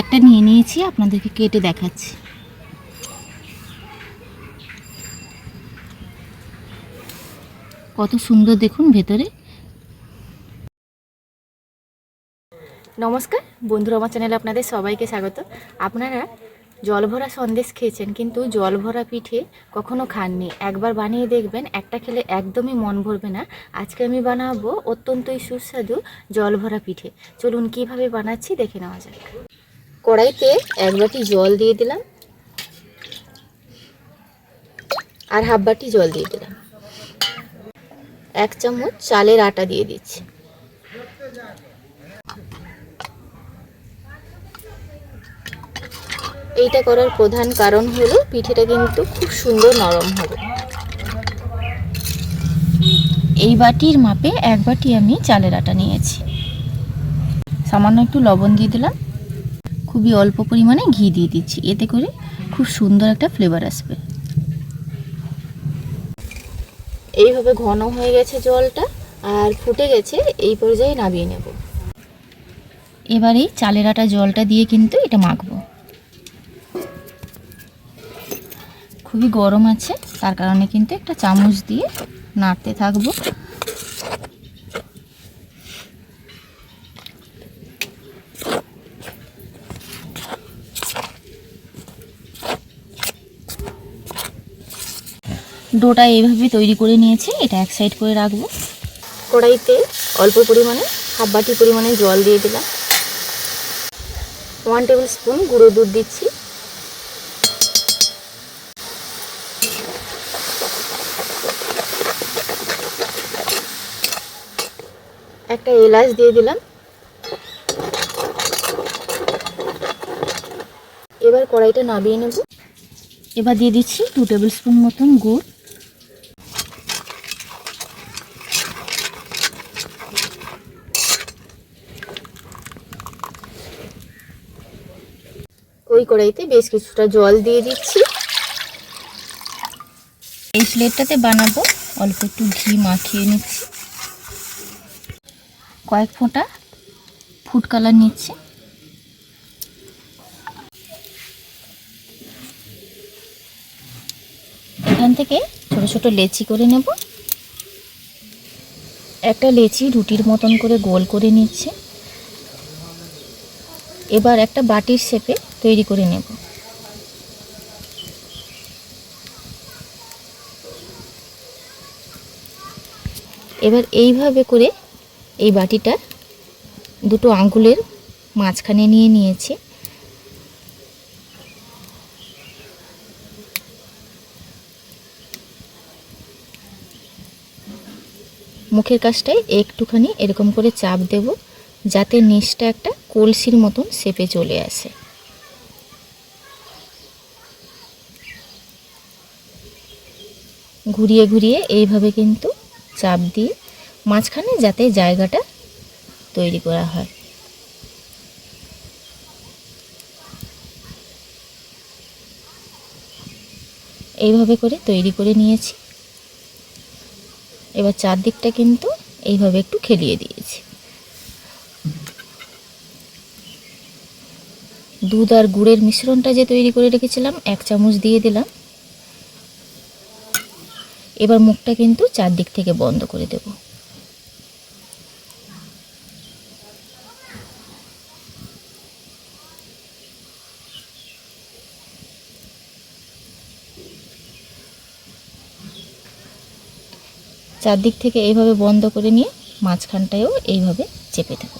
একটা নিয়ে নিয়েছি, আপনাদেরকে কেটে দেখাচ্ছি। কত সুন্দর দেখুন ভেতরে। নমস্কার, বন্ধুরা, আমার চ্যানেলে আপনাদের সবাইকে স্বাগত। আপনারা জলভরা সন্দেশ খেয়েছেন, কিন্তু জলভরা পিঠে কখনো খাননি। একবার বানিয়ে দেখবেন, একটা খেলে একদমই মন ভরবে না। আজকে আমি বানাবো অত্যন্তই সুস্বাদু জলভরা পিঠে। চলুন কীভাবে বানাচ্ছি, দেখে নেওয়া যাক। কড়াইতে এক বাটি জল দিয়ে দিলাম আর হাফ বাটি জল দিয়ে দিলাম। এক চামচ চালের আটা দিয়ে দিচ্ছি। এইটা করার প্রধান কারণ হলো পিঠেটা কিন্তু খুব সুন্দর নরম হবে। এই বাটির মাপে এক বাটি আমি চালের আটা নিয়েছি। সামান্য একটু লবণ দিয়ে দিলাম। খুবই অল্প পরিমাণে ঘি দিয়ে দিচ্ছি। এতে করে খুব সুন্দর একটা ফ্লেভার আসবে। এইভাবে ঘন হয়ে গেছে জলটা আর ফুটে গেছে এই পর্যায়ে নামিয়ে নেব। এবারে চালের আটা জলটা দিয়ে কিন্তু এটা মাখবো। খুবই গরম আছে তার কারণে কিন্তু একটা চামচ দিয়ে নাড়তে থাকব। ডোটা এইভাবে তৈরি করে নিয়েছি এটা এক সাইড করে রাখব। কড়াইতে অল্প পরিমাণে হাফ বাটি পরিমাণে জল দিয়ে দিলাম। ওয়ান টেবিল স্পুন গুঁড়ো দুধ দিচ্ছি। একটা এলাচ দিয়ে দিলাম। এবার কড়াইটা নামিয়ে নেব। এবার দিয়ে দিচ্ছি টু টেবিল স্পুন মতন গুড়। ওই কড়াইতে বেশ কিছুটা জল দিয়ে দিচ্ছি। এই প্লেটটাতে বানাবো, অল্প একটু ঘি মাখিয়ে নিচ্ছি। কয়েক ফোঁটা ফুড কালার নিচ্ছি। এখান থেকে ছোট ছোট লেচি করে নেব। একটা লেচি রুটির মতন করে গোল করে নিচ্ছে। এবার একটা বাটির শেপে তৈরি করে নেব। এবার এইভাবে করে এই বাটিটা দুটো আঙ্গুলের মাঝখানে নিয়ে নিয়েছি। মুখের কাছটায় একটুখানি এরকম করে চাপ দেব, যাতে নিচটা একটা কলসির মতন শেপে চলে আসে। ঘুরিয়ে ঘুরিয়ে এইভাবে কিন্তু চাপ দিয়ে মাঝখানে যাতে জায়গাটা তৈরি করা হয়। এইভাবে করে তৈরি করে নিয়েছি। এবার চারদিকটা কিন্তু এইভাবে একটু খেলিয়ে দিয়েছি। দুধ আর গুড়ের মিশ্রণটা যে তৈরি করে রেখেছিলাম, এক চামচ দিয়ে দিলাম। এবার মুখটা কিন্তু চারদিক থেকে বন্ধ করে দেব। চারদিক থেকে এইভাবে বন্ধ করে নিয়ে মাঝখানটায়ও এইভাবে চেপে দেবো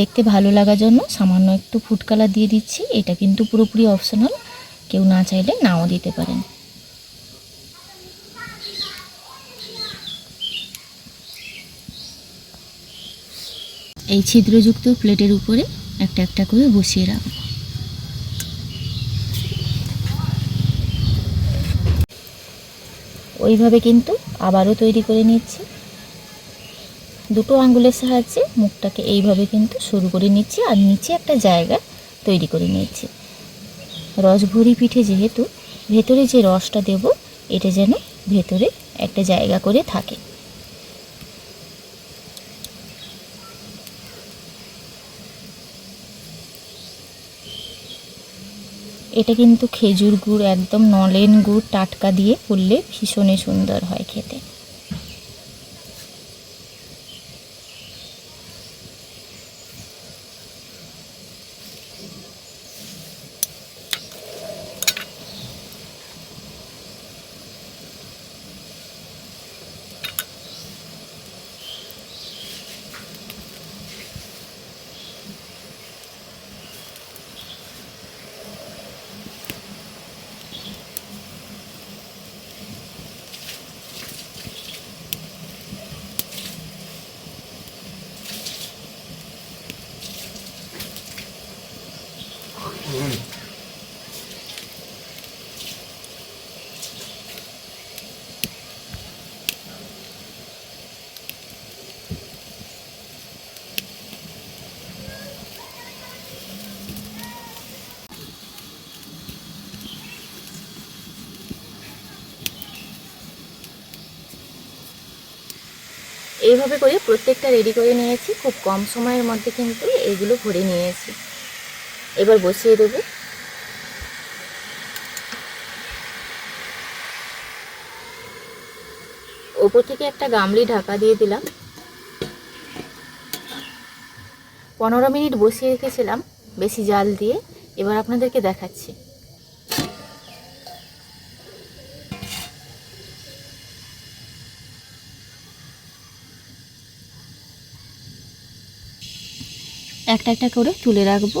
দেখতে ভালো লাগার জন্য সামান্য একটু ফুড কালার দিয়ে দিচ্ছি। এটা কিন্তু পুরোপুরি অপশনাল কেউ না চাইলে নাও দিতে পারেন। এই ছিদ্রযুক্ত প্লেটের উপরে একটা একটা করে বসিয়ে রাখব। ওইভাবে কিন্তু আবারও তৈরি করে নিচ্ছি। দুটো আঙ্গুলের সাহায্যে মুখটাকে এইভাবে কিন্তু শুরু করে নিচ্ছি আর নিচে একটা জায়গা তৈরি করে নিচ্ছি রসভরি পিঠে যেহেতু ভেতরে যে রসটা দেব, এটা যেন ভেতরে একটা জায়গা করে থাকে। এটা কিন্তু খেজুর গুড়, একদম নলেন গুড় টাটকা দিয়ে করলে ভীষণই সুন্দর হয় খেতে। এইভাবে করে প্রত্যেকটা রেডি করে নিয়েছি। খুব কম সময়ের মধ্যে কিন্তু এগুলো ভরে নিয়েছি। এবার বসিয়ে দেবো। ওপর থেকে একটা গামলি ঢাকা দিয়ে দিলাম। পনেরো মিনিট বসিয়ে রেখেছিলাম বেশি জাল দিয়ে। এবার আপনাদেরকে দেখাচ্ছি। একটা একটা করে তুলে রাখব।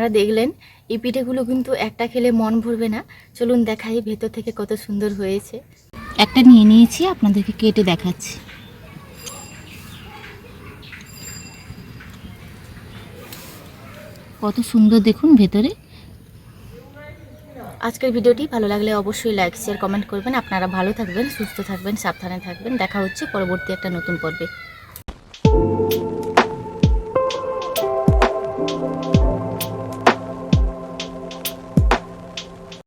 আপনারা দেখলেন, এই পিঠেগুলো কিন্তু একটা খেলে মন ভরবে না। চলুন দেখাই ভেতর থেকে কত সুন্দর হয়েছে। একটা নিয়ে নিয়েছি, আপনাদেরকে কেটে দেখাচ্ছি। কত সুন্দর দেখুন ভেতরে। আজকের ভিডিওটি ভালো লাগলে অবশ্যই লাইক, শেয়ার, কমেন্ট করবেন। আপনারা ভালো থাকবেন, সুস্থ থাকবেন, সাবধানে থাকবেন। দেখা হচ্ছে পরবর্তী একটা নতুন পর্বে।